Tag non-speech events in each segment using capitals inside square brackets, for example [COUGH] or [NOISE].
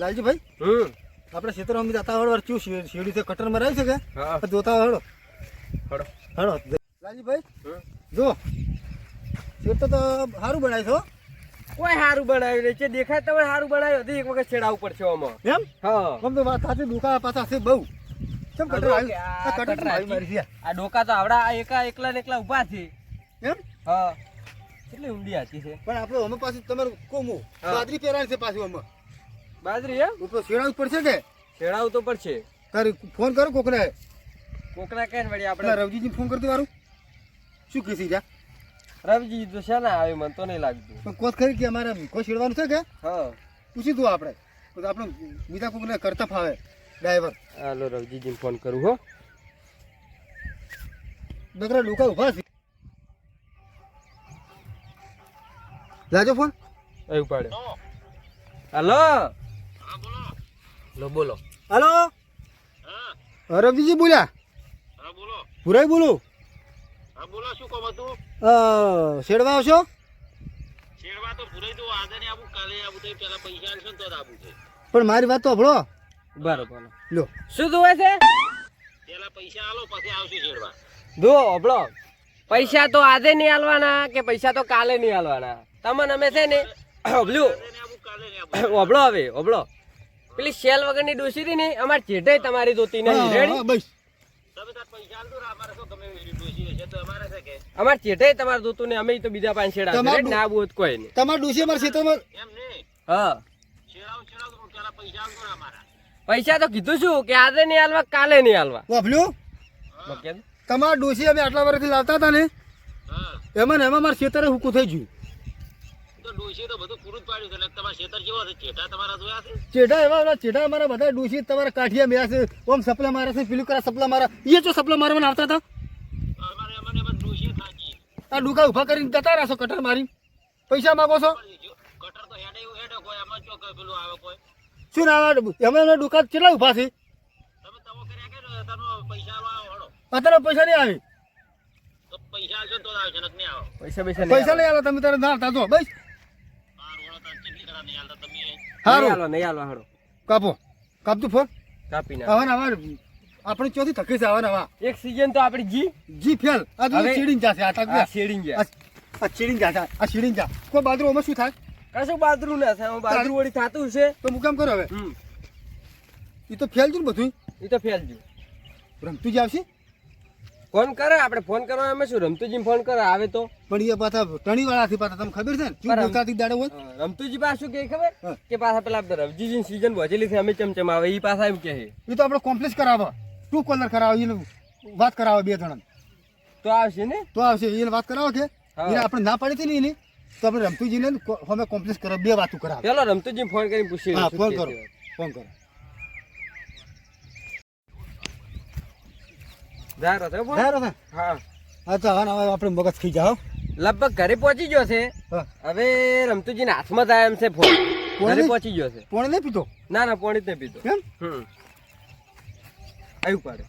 લાલજીભાઈ હમ. આપણે ક્ષેત્રમાં અમે જતા હળવાર ચું શેરડી છે કટરમાં રહી છે કે? જોતા હળો. હળો. હળો. લાલજીભાઈ. જો. શેર તો સારું બનાવ્યું છો કોઈ સારું બનાવ્યું નહીં. છે દેખાય તમે સારું બનાવ્યું હતું એક વખત છેડાવું પડશે આમાં. એમ? હા. આમ તો વાત સાચી દુકા પાછા છે બહુ. કેમ કટર આ આવ્યું? આ કટર આવી મારી છે. આ ડોકા તો આવડા એકા એકલા ને એકલા ઊભા છે. એમ? હા. કેટલી ઊંડી હતી છે. પણ આપણે અમે પાછું તમારું કોમો. બાદરી પહેરાણી છે પાછું અમે. બાજરી એમ ઉપર શેડાવું પડશે કે? છેડાવું તો પડશે. તારે ફોન કરો કોકને? કોકના કેન વળી આપણે? રવજીજી ફોન કરતો વારું શું કહેશી જા? રવજી તો છે ને આવે મને તો નહીં લાગતું. પણ કોત ખરી કે અમારે કોઈ શેડવાનું છે કે? હા. પૂછી દઉં આપણે. તો આપણે બીજા કોકને કરતા ફાવે. ડ્રાઈવર. હાલો રવજીજીને ફોન કરું હો. બકરા ડોકા ઊભા છે. લાજો ફોન. એ ઉપાડ્યો હાલો. લો બોલો. હલો? રવિજી બોલ્યા? હા બોલો. પુરાઈ બોલું? હા બોલો શું કહો બધું અ, શેડવા આવશો? શેરવા તો ભૂરાઈ દો આજે ને આવું કાલે આવું તો પેલા પૈસા આલશો તો આવું છે પણ મારી વાત તો ભળો બરોબર લો. શું જોવે છે? પેલા પૈસા આલો પછી આવશું શેડવા જો ઓબળો પૈસા તો આજે નહીં આલવાના કે પૈસા તો કાલે નહીં આલવાના? તમને અમે છે ને ઓબલું ઓબળો [LAUGHS] હવે ઓબળો પેલી શેલ વગરની ડોસી હતી ને અમાર ચેઠે તમારી જોતી નહીં. રેડી બસ પૈસા અમારે શું ગમે એવી તો અમારે છે કે અમાર ચેઠે તમારે જોતું ને અમે તો બીજા પાંચ છેડા? ના બોત કોઈ નહીં. તમારા ડોસી અમારા ખેતરમાં હા. પૈસા તો કીધું છું કે આજે નહીં આલવા કાલે નહીં આલવા વાપલ્યું તમારા ડોસી અમે આટલા વર્ષથી લાવતા હતા ને હા. એમાં ને એમાં મારા ખેતરે હુકું થઈ ગયું. ચેડા એવા ચેડા અમારા બધા ડોસી તમારા કાઠિયા મેયા છે. ઓમ સપલા મારે છે પેલું કરા સપલા મારા એ જો સપલા મારવાના આવતા હતા? અમારે અમને બસ ડોસી થાકી આ ડુકા ઊભા કરીને જતા રહેશો કટર મારી. પૈસા માગો છો? કટર તો હેડે એવું હેડે કોઈ એમાં ચો પેલું આવે શું ના એમાં ડુકા કેટલા ઊભા છે? તમે તવો કર્યા કે ને? તમે પૈસા આલો અત્યારે પૈસા નહીં આવે. પૈસા આલજો ને તો જ આવશે નથી નહીં આવો. પૈસા પૈસા પૈસા નહીં આવે તમે તારે ના થતો બસ મારું હળો તાર કેટલી કરા નહીં આલતા સારું નહીં આલવા હાડો કાપો. કાપતું ફોન. કાપી આવા ને આવા. આપણે ચોથી થકી છે આવા એક સીઝન તો આપણી જી. જી ફેલ. આ તો હવે- ચીડીને જાશે આ આ તકલી જા આ ચીડીને આ ચીડીને જા. કોઈ બાજરો આમાં શું થાય? કશું બાદરું ના થાય. બાદરું વળી થાતું છે. તો હું કામ કરો હવે. એ તો ફેલ ને બધું એ તો ફેલ ગયું રમતું જ આવશે? ફોન કરે? આપણે ફોન કરવા એમાં શું રમતુજી ફોન કરે? આવે તો? પણ એ પાછા ટણી વાળા થી પાછા તમને ખબર છે ને? શું બરાબર. બોલતાથી દાડે હોય? રમતુજી પાસે કે ખબર? કે પાછા પેલા રવજીજી સીઝન બચેલી છે અમે ચમચમ આવે એ પાછા એમ કહે. એ તો આપણે કોમ્પ્લેક્સ કરાવે. ટુ કોલર કરાવે એને વાત કરાવે બે જણા તો આવશે ને? તો આવશે એને વાત કરાવો કે? એને આપણે ના પાડી હતી ને એની? તો આપણે રમતુજીને અમે કોમ્પ્લેક્સ કરાવે બે વાતું કરાવે. પેલો રમતુજી ફોન કરીને પૂછી હા ફોન કરો ફોન કરો. છે હા. હવે આપણે મગજ ખી જાઓ. લગભગ ઘરે પહોંચી ગયો છે. હવે રમતુજીના હાથમાં થાય એમ છે ફોન. ઘરે પહોંચી ગયો છે. પોણી નહીં પીતો ના ના પોણી જ નહીં પીધો. કેમ? હમ. આવ્યું પાડે.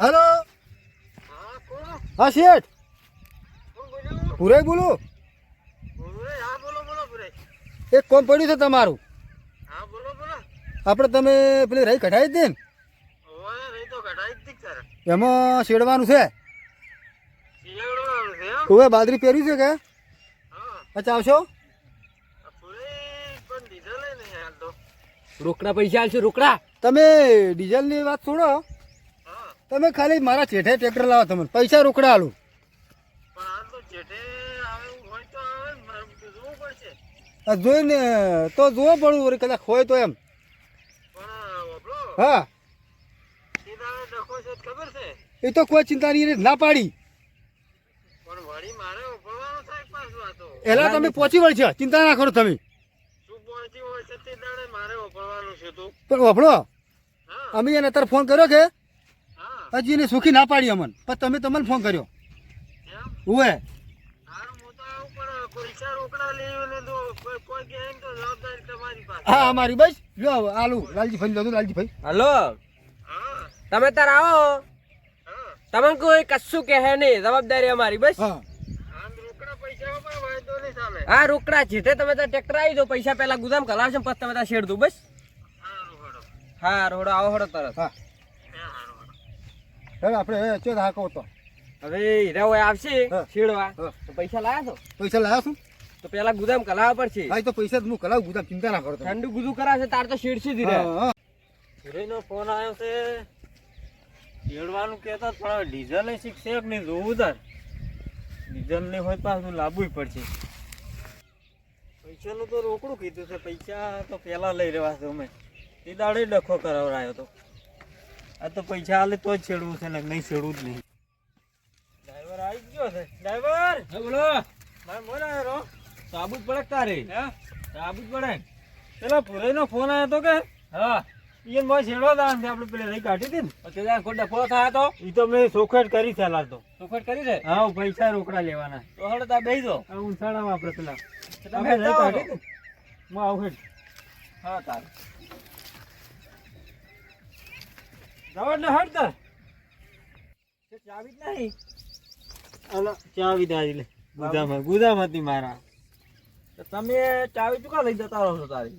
હલો? હા શેઠ? પુરાઈ બોલો એક કોમ પડ્યું છે તમારું. હા બોલો બોલો. આપણે તમે પેલી રહી કઢાવી દે ને? એમાં શેડવાનું છે? હવે બાદરી પહેર્યું છે કે? હા. અચ્છા આવશો રોકડા પૈસા આવશે રોકડા? તમે ડીઝલની વાત છોડો. તમે ખાલી મારા ચેઠે ટ્રેક્ટર લાવો તમે. પૈસા રોકડા આલું. પણ હાલ તો જેઠે આવે એવું હોય તો આવે ને, મારે બધું જોવું પડશે. આ જોઈને તો જોવો પડવું કદાચ હોય તો એમ. હા. ખબર છે? એ તો કોઈ ચિંતા નહીં ના પાડી. પણ વળી મારે ઉપડવાનો થાય પાછું આ તો. એલા તમે પહોંચી વળ છે ચિંતા ના કરો તમે. તું પહોંચી હોય છે તે દાડે મારે ઉપડવાનું છે તું. પણ વાપરો. અમે એને અત્યારે ફોન કર્યો કે? હા. હજી એને સુખી ના પાડી અમને. પણ તમે તમને ફોન કર્યો. ઉવે. હું તો આવું પણ પૈસા રોકડા લઈ લીધો કોઈ કોઈ કહે એમ તો જવાબદારી તમારી પાસે. હા અમારી બસ. લો હવે આલુ. લાલજી ભાઈ લો લાલજી ભાઈ હલો. તમે તાર આવો. તમને કોઈ કશું કહે નહીં જવાબદારી અમારી બસ. હા. રોકડા છે જેઠે તમે ત્યાં ટ્રેક્ટર આવી દો પૈસા પેલા ગુદામ કલાવશે પછી તમે ત્યાં શેડ દો બસ. હા રોડો આવો હડો તરત. હા. આપણે ચો હાકો તો. હવે હીરા હોય આવશે શેડવા તો પૈસા લાયા છો? પૈસા લાયા છું? તો પેલા ગુદામ કલાવા પડશે. હા તો પૈસા જ હું કલાવ ગુદામ ચિંતા ના કરો ઠંડુ ગુદુ કરાશે તાર તો શેડશે ધીરે હા, હા. નો ફોન આવ્યો છે. ખેડવાનું કહેતા પણ ડીઝલ શીખશે કે નહીં જોવું તાર. ડીઝલ નહીં હોય પાછું લાવવું પડશે. પૈસાનું તો રોકડું કીધું છે. પૈસા તો પહેલાં લઈ રહ્યા છે અમે. એ દાડે ડખો કરાવડાયો તો. આ તો પૈસા હાલે તો જ છેડવું છે ને નહીં છેડવું જ નહીં. ડ્રાઈવર આવી ગયો છે. ડ્રાઈવર! બોલો. મારે મોર આવ્યો રો સાબુત પડે તારે? હે? સાબુત પડે. પેલા પુરાઈનો ફોન આવ્યો તો કે? હા. ઈયન મોય છેડવા દાન છે આપણે પેલે લઈ કાઢી દીન તે તે કોઈ ડફો થાય તો? ઈ તો મેં સોખેટ કરી છે હાલ તો. ચોખટ કરી દે હા પૈસા રોકડા લેવાના. તો હળ તા બેહી દો આ ઉંસાડામાં આપણે પેલા. તમે લઈ કાઢી દીન મો આવું હા તાર. જાવ દે હટ તાર. ચાવી જ નહીં. અલા, ચાવી દાજી લે. ગુદામાં ગુદામ હતી મારા. તમે ચાવી ચુકા લઈ જતા રહો છો તારી?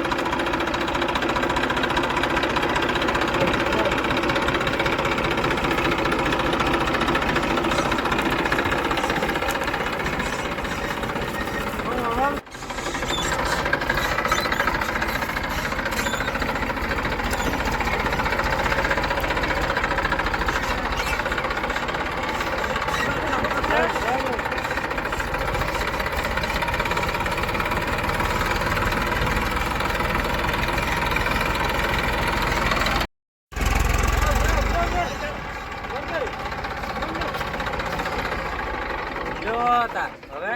જો તાર હવે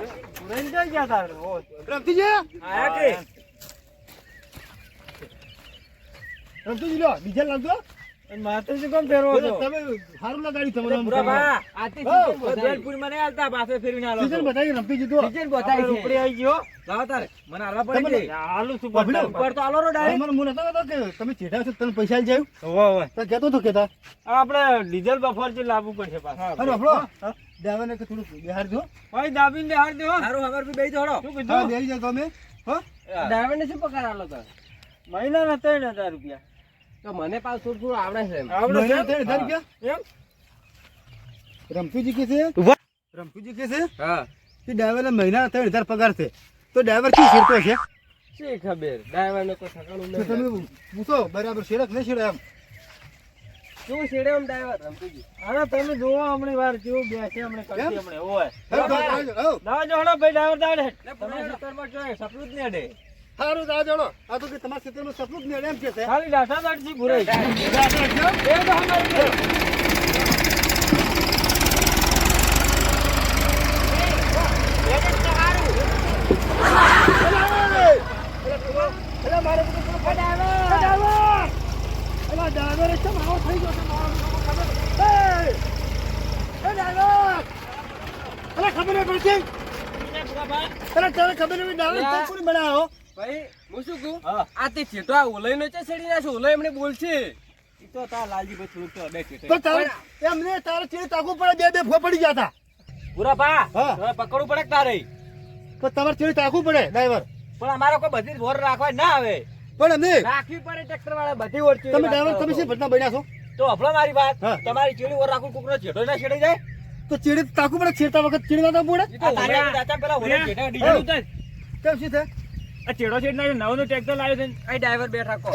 ગયા તાર રમતીજી આયા કે રમતીજી લો બીજા લાવજો માથે શું ફેરવો છો? તમે સારું લગાડી તમને પૂરા ભા આથી હો, સીઝન બતાવી. બેલપુર મને હાલતા પાસે ફેરવીને હાલો સીઝન છો. બતાવી રમતીજી તો સીઝન આપણે છે. આવી ગયો. લાવો તારે મને હાલવા પડે છે. હાલું શું ઉપર તો હાલો રો ડાયરેક્ટ. મને મને નતો કે તમે છો તને પૈસા આલી જાય? હોવે, હોવે. તો કેતા આપણે ડીઝલ બફરથી લાવવું પડશે પાછા. અરે આપણો કે થોડું બિહાર જો ભાઈ દાબીને બેહાડ દો. સારું હવાર બી બેહી દો શું કીધું? તમે. હો. શું પગાર આલો તો મહિનાના ત્રણ હજાર રૂપિયા. તો મને પાછું થોડું થોડું આવડે છે આવડે છે? એમ? રમતુજી કે છે? ઊભા. રમતુજી કે છે? હા. કે ડ્રાઈવરને મહિના ત્રણ હજાર પગાર છે. તો ડ્રાઈવર શું શેરતો છે? શી ખબર? ડ્રાઈવરને કોઈ ઠકાણું તો તમે પૂછો બરાબર શેરક નહીં શેરે એમ? શું છેડે એમ ડ્રાઈવર? રમતુજી. અરે તમે જોવો હમણાં વાર કેવું બેસે હમણાં? ઓય. ના ભાઈ ડ્રાઈવર દાડે ને તમારા ખેતરમાં સપનું જ નહીં અડે. સારું જા જણો આ તો કે તમારા ક્ષેત્રમાં સપનું જ નહીં એમ કે છે ખાલી થઈ ગયો છે ખબર? એ! એ ડ્રાઈવર! ખબર પડતી? ખબર નહીં ડ્રાઈવર યા. બનાવ્યો? ભાઈ હું શું કહું? આ તે છેટો આ ઓલાઈનો છે ના છે ઓલાઈ એમને બોલશે. ઈ તો તાર લાલજી ભાઈ થોડુંક તો અડે છે. તો તારે એમને તારે છે તાકુ પડે બે બે ફોપડી ગયા હતા. પૂરા પા હા. હવે પકડવું પડે તારે તો તમારે ચેડે તાકવું પડે ડ્રાઈવર. પણ અમારો કોઈ બધી વોર રાખવા ના આવે. પણ અમને રાખવી પડે ટ્રેક્ટર વાળા બધી ઓળખી તમે ડ્રાઈવર તમે શું ભટના બન્યા છો? તો હફળો મારી વાત. તમારી ચીડી વોર રાખું કોકનો છેડો ના છેડી જાય? તો ચીડી તાકવું પડે છેડતા વખત ચેડવા ના પડે આ તારે દાતા પેલા ઓર છેડા ડીજે ઉતાર. કેમ શું થાય આ ચેડો છેડ ના નવું ટ્રેક્ટર લાવ્યો છે અહીં ડ્રાઈવર બેઠા કો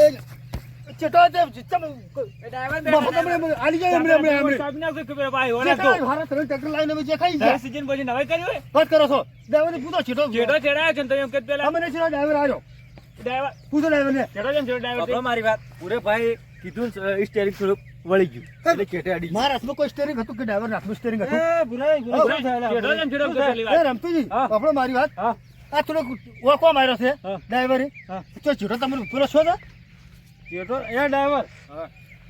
ચેટો તે ચમ એ ડ્રાઈવર બેઠા તમે આલી જાય એમણે એમણે એમણે કાપી નાખો કે ભાઈ જે ઓને હારા તમે ટ્રેક્ટર લાવીને અમે જે ખાઈ ગયા. સીઝન પછી નવાઈ કર્યો વાત કરો છો. પૂછો ચેટો તમે એમ કે પેલા અમે નહીં ચેડો ડ્રાઈવર આવ્યો. ડ્રાઈવર પૂછો છે ને ડ્રાઈવર મારી વાત. પૂરે ભાઈ કીધું સ્ટેરિંગ વળી ગયું. એટલે અડી મારા હાથમાં કોઈ સ્ટેરિંગ હતું કે ડ્રાઈવર હાથમાં સ્ટેરિંગ હતું? એ ને રમતુજી? આપણો મારી વાત. હા. આ થોડોક ઓળખો માર્યો છે ડ્રાઈવરે તો ચેટો તમને પેલો છો તો? છેડો એ ડ્રાઈવર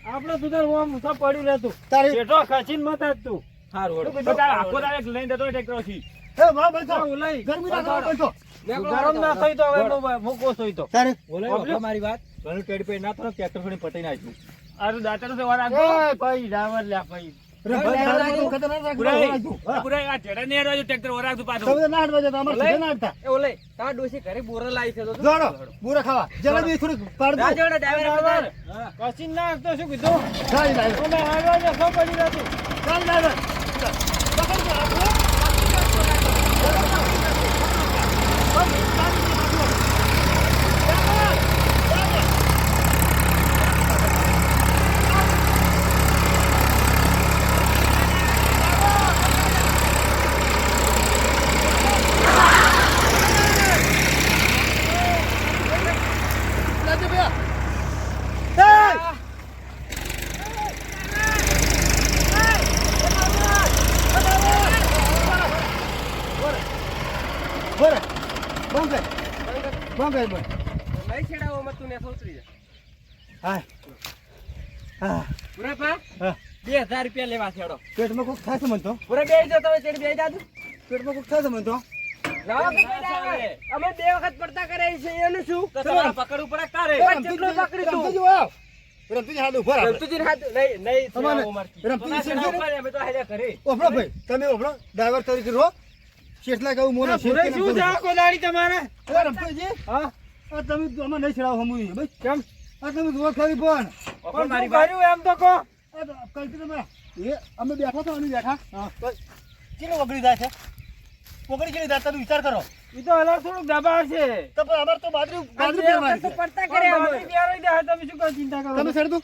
આપણે સુધાર ઓમ મુસા પડ્યું રહેતું તારે છેડો ખસીને મત તું. હારું તો તારે આખો દાડે લઈને જતો ટ્રેક્ટરથી. એ વાહ બેઠો ઓલાઈ ગરમી ના થવા બેઠો ગરમ ના થઈ તો હવે મૂકો થઈ તો. તારે. મારી વાત. ઘણું ટેડી પે ના તો ટ્રેક્ટર પટાઈ નાખ્યું. આ તો દાતા ભાઈ ડ્રાઈવર લ્યા ભાઈ. કશી ના શું કીધું જાય, જાય. અમે હેરવાજો, ખબર પડી નથી. ચાલ, જાય, જાય. પકડ કે હાથમાં. લાજો ભૈયા. એ! બોરે. બંધ કર. બંધ કર, બંધ. લઈ છેડાવો મત તું ને સોતરી જા. હાય. હા. પૂરા પા હા. બે હજાર રૂપિયા લેવા છેડો પેટમાં કોક થાય છે મને તો. પૂરા બે જો તમે ચેડ બે જાદુ પેટમાં કોક થાય છે મને તો. ડ્રાઈવર. અમે બે વખત પડતા કરે છે એનું શું? પકડવું પડે રમતુજી- કેટલું પકડી તું? રમતુજી. હાથ ઊભા રમતુજી હાથ નહીં નહીં તમારે રમતુજી શેઠ છેડાવો અમે તો હાલ્યા ઘરે. ઓફળો ભાઈ તમે ઓફળો ડ્રાઈવર તરીકે રહો. શેઠલા કહું મોનો શેઠ શું તમારે? કરું. રમતુજી હા. આ તમે તો નહીં છેડાવો હમું ભાઈ. કેમ? આ તમે ખરી પણ. કર્યું એમ તો કહો? આ તમે એ અમે બેઠા તો અમે બેઠા. તો કેટલું વગડી જાય છે? પકડી કેટલી જાય તમે વિચાર કરો. એ તો હલા થોડુંક દબાણ છે. તો પણ અમારે તો બાજરી બાજરી પહેરવાની છે. પડતા કરે બાજરી બિયારણ દે, તમે શું કરો ચિંતા કરો? તમે છેડ દો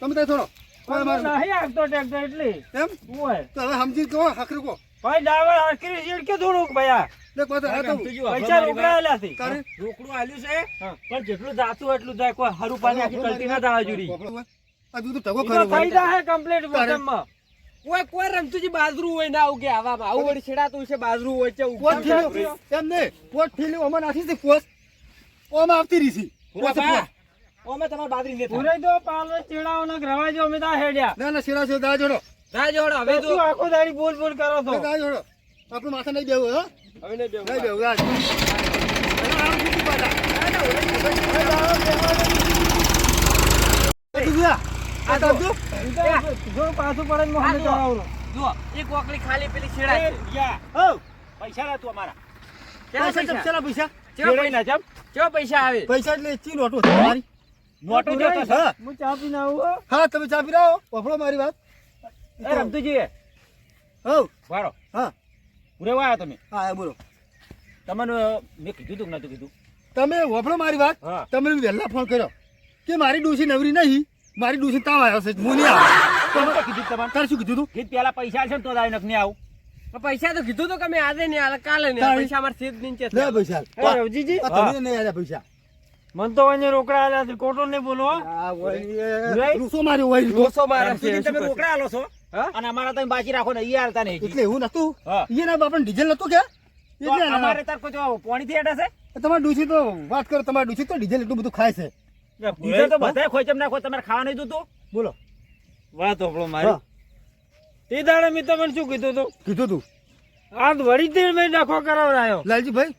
તમે ત્યાં થોડો. કોઈ પણ અમારે નહીં આગતો ટ્રેક્ટર એટલે. એમ? શું હોય? તો હવે સમજી કહો હકરી કહો ભાઈ ડાવર હકરી સીટ કે થોડુંક ભયા? પૈસા રોકડાયેલા છે. રોકડું આલ્યું છે પણ જેટલું જાતું એટલું જાય કોઈ હરું પાણી આખી કલટી ના થવા જોડી આ દૂધ ટકો ખરો થઈ જાય કમ્પ્લીટ મોસમમાં. કોઈ કોઈ રમતુજી બાજરું હોય ના આવું કે આવામાં આવું વળી છેડાતું છે બાજરું હોય છે એમ ઓમાં નાખી ઓમાં આવતી. પૂરે તો પાલો ને રવા જો અમે તા હેડ્યા. ના ના શેરા છે દા જોડો. ના જોડો હવે તો તો આખો દાડી બોલ બોલ કરો છો દા જોડો. આપણું માથે નહીં દેવું હો. હવે નહીં દેવું નહીં રાજ. તું? આ તો જો. જો પાછું પડે ને જો. એક ઓકલી ખાલી પેલી છેડાય હઉ. કેટલા પૈસા પૈસા ચમ, ચલા પૈસા? કેવા પૈસા? કેવા પૈસા આવે? પૈસા એટલે ચી નોટો તમારી? નોટો છે? હા. હું ચા આવું હા. તમે ચા પી વફડો મારી વાત. હઉ વારો હા. ઉરેવા આવ્યા તમે. હા બોલો. તમને મેં કીધું તું કે નતું કીધું. તમે વફડો મારી વાત. હા. તમે વહેલા ફોન કર્યો કે મારી ડોસી નવરી નહીં? મારી ડોસી તાવ આવ્યો છે. હું નહીં આવું. કીધું તમારે? તારે શું કીધું તું? કીધ પેલા પૈસા છે ને તો જ આવી. આવું પૈસા તો કીધું તો કે મેં આજે નહીં હાલે કાલે નહીં પૈસા અમારે સીધ નીચે છે. પૈસા. રવજીજી નહીં આવ્યા પૈસા. મન તો અહીંયા રોકડા આલ્યા છે. કોટો નહીં બોલો રૂસો માર્યો હોય રૂસો. માર્યો તમે રોકડા આલો છો? અને અમારા તમે બાકી રાખો ને એ હાલતા નહીં. એટલે એવું નતું? હા. ના બાપણ ડીઝલ નતું કે? એટલે અમારે તાર કોઈ પોણી થી હેઠા છે? તમારે ડોસી તો વાત કરો તમારે ડોસી તો ડીઝલ એટલું બધું ખાય છે. ડીઝલ તો બધાય ખોઈ ચમ નાખો તમારે ખાવા નહીં જોતું બોલો. વાત હા મારી. તે દાડે મેં તમને શું કીધું તું? કીધું તું. આ વળી તે મેં ડખો કરાવડાયો. લાલજી ભાઈ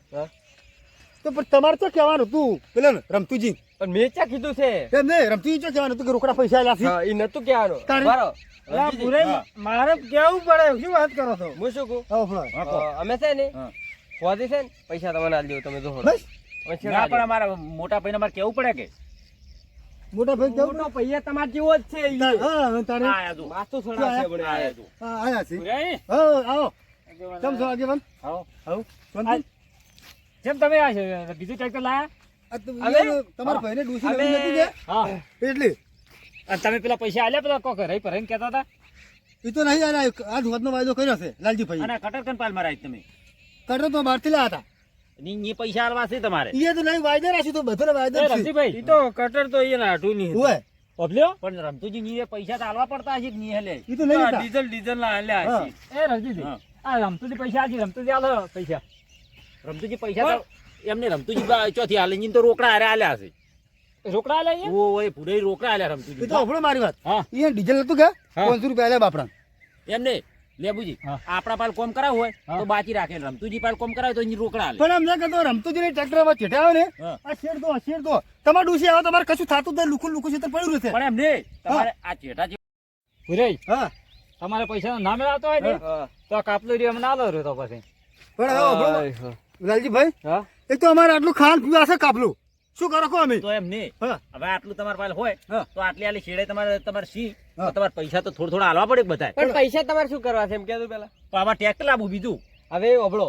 તો પણ તમારે તો કહેવાનું તું પેલા ને રમતુજી. પણ મેં ક્યાં કીધું છે? એમ નહીં રમતુજી કહેવાનું હતું કે રોકડા પૈસા આલ્યા હા એ નતું કહેવાનું. તારે- મારે. કેવું પડે? શું વાત કરો છો? હું શું કહું? અમે છે ને. ખોદી છે ને પૈસા તમને આલી દઉં તમે જોહો ના પણ અમારા મોટા ભાઈને અમારે કેવું પડે કે? મોટા ભાઈ કેવું મોટો પૈયા તમાર જેવો જ છે. હા તારે આ આયા તું. માસ્તો સડાશે છે આ આ. આયા તું. હા આયા છે? હા આવો. કેમ છો આગેવાન? આવો. આવો શાંતિ? જેમ તમે આ છે બીજું ટ્રેક્ટર લાયા? આ તમારા ભાઈને ડોસી અમે- નથી કે હા. એટલે? અને તમે પેલા પૈસા આલ્યા પેલા કોક રહી પર કહેતા હતા? એ તો નહીં આયા આજ ધોધનો વાયદો કર્યો છે લાલજી ભાઈ અને કટર કન પાલ મરાય તમે? કટર તો બહારથી લાયા હતા. ની ની પૈસા આલવા છે તમારે? એ તો નહીં વાયદા રાખ્યું તો બધો વાયદો જ ઈ તો કટર તો અહીંયા હાટું નહીં. હોય. પબલ્યો પણ રમતુજી ની પૈસા તો આલવા પડતા હશે કે નહીં હલે? તો નહીં ડીઝલ ડીઝલ ના હાલ્યા એ રવજીજી આ રમતુજી પૈસા આજી રમતુજી આલો પૈસા. રમતુજી પૈસા તો એમને રમતુજી ચોથી હાલે ની તો રોકડા હારે આલ્યા હશે. રોકડા આલ્યા ઓ ઓય પૂરે રોકડા આલ્યા રમતુજી. તો આપણો મારી વાત. હા. એ ડીઝલ હતું કે? હા. પાંચસો રૂપિયા આલ્યા બાપડા. એમને લેબુજી આપણા પાલ કોમ કરાવ હોય તો બાકી રાખે રમતુજી પાલ કોમ કરાવે તો અહીં રોકડા આલે પણ અમને કહેતો રમતુજી જઈને ટ્રેક્ટરમાં ચેટા આવે ને. આ શેર દો શેર દો. તમારે ડૂસી આવે તમારે કશું થતું તો લુખું લુખું છે તો પડ્યું રહેશે. પણ એમ નહીં તમારે આ ચેટા જે ભુરાઈ હા. તમારે પૈસા ના મેળવતો હોય ને તો કાપલો રહ્યો અમને આલો રહ્યો તો પછી. પણ હા. એ એક તો અમારે આટલું ખાન પીવા છે કાપલું. શું કરો અમે? તો એમ નહીં. હવે આટલું તમારે પાસે હોય તો આટલી આટલી શેડે તમારે તમારે સી. તમારે પૈસા તો થોડા થોડા હાલવા પડે બધા પણ પૈસા તમારે શું કરવા છે એમ કહેતું પેલા. તો આમાં ટ્રેક્ટર લાવવું બીજું. હવે ઓભળો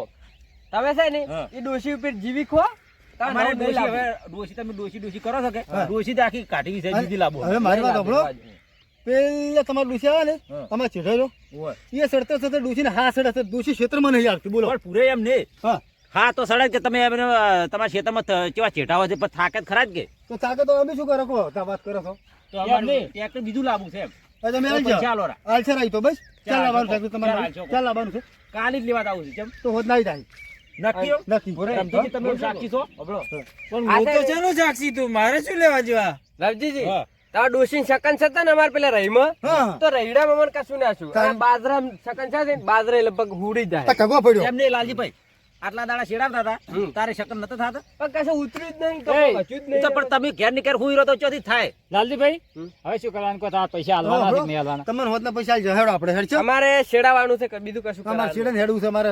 તમે છે ને એ ડોશી ઉપર જીવી ખો. તમારે ડોશી હવે ડોશી તમે ડોશી ડોશી કરો છો કે? હા. ડોશી તો આખી કાઢી છે બીજી લાવો હવે મારી વાત સાંભળો પેલા તમારે ડોસી આવે ને હા. તમારે ચેઠેલો એ સડતા સડતા ડૂસી ને હા સડતા ડૂસી ક્ષેત્રમાં નહીં આવતી બોલો. પૂરે એમ નહીં. હા. હા તો સડક કે તમે એમને, તમારા ખેતરમાં કેવા ચેટાવા છે? પણ થાકે જ ખરા જ કે? તો થાકે તો અમે શું કરો? કહો તા વાત કરો છો તો અમારે ટ્રેક્ટર બીજું લાવવું છે એમ. તમે રા. આલસર આવી તો બસ? ચાલ ચાલ, લાવવાનું છે તમારે ચાલ, ચાલ. ચાલ છે. કાલે જ લેવા આવું છે કેમ તો હોત નહીં થાય. નક્કી નક્કી રમજીજી, તમે સાક્ષી છો ઓભળો. પણ હું તો ને- સાક્ષી તું મારે શું લેવા જેવા? રવજીજી હા. તમારા શકન છે ને અમારે પેલા રહીમાં? તો રહીડામાં મને કશું ના શું. તારે- બાજરા શકન છે ને બાજરા લગભગ હુડી જાય. કગવા પડ્યો. એમ નહીં લાલજીભાઈ આટલા દાડા શેડાવતા હતા તારે શકન નતો થાતો? પણ કશું ઉતર્યું જ નહીં તો કશું જ નહીં તો પણ તમે ઘેરની ઘેર હુઈ રહ્યો તો ચોથી થાય? લાલજીભાઈ હવે શું કરવાનું કો તા પૈસા આલવાના છે કે નહીં આલવાના તમને હોતના પૈસા જાય આપણે હેડ છે અમારે શેડાવાનું છે બીજું કશું અમારે કરવાનું? હેડું હેડવું છે અમારે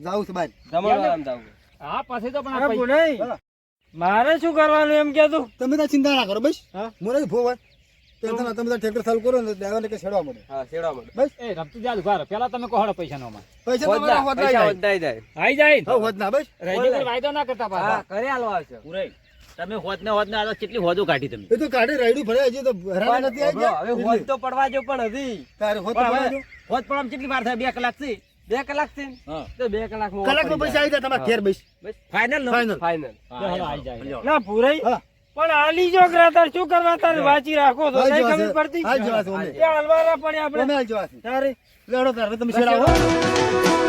જાવું છે બહાર. તમારે આમ જાવું. હા પછી તો પણ આ અરે પૈસા- મારે શું કરવાનું એમ કે તું? તમે તો ચિંતા ના કરો બસ. હા. મોરે ભો હોય તમે તમે તો ચાલુ કરો ને ડ્રાઈવરને કે છેડવા મળે. હા શેડવા મળે. એ રમતું જાલ ઊભા રહો. પેલા તમે કહો પૈસા નો પૈસા તમારા હોત ના જાય. આઈ જાય હા હોત ના બસ. રહીને વાયદો ના કરતા હા પાછા ઘરે હાલવા પૂરે તમે હોત ને હોત ને આ કેટલી હોદો કાઢી તમે. એ તો કાઢી રાયડું ભરે હજી તો હેરાન નથી આવી ઓભળો, હવે ગયા તો પડવા જો પણ હજી. તારે હોત તો પણ ભરાય હવે જો. હોત પણ આમ કેટલી વાર થાય? બે કલાકથી? બે કલાકથી? તો બે કલાક કલાકમાં પૈસા આવી જાય તમારે ઘેર બસ. ફાઈનલ ફાઈનલ જાય. ના પૂરાઈ. પણ આલી જો ગ્રાતાર શું કરવા તારે વાંચી રાખો તો નહીં ખબર પડતી? હાલ જવા છે અમે. એ હલવાના પડે આપણે. હાલ જવા તારે લડો તારે તમે છેડાવો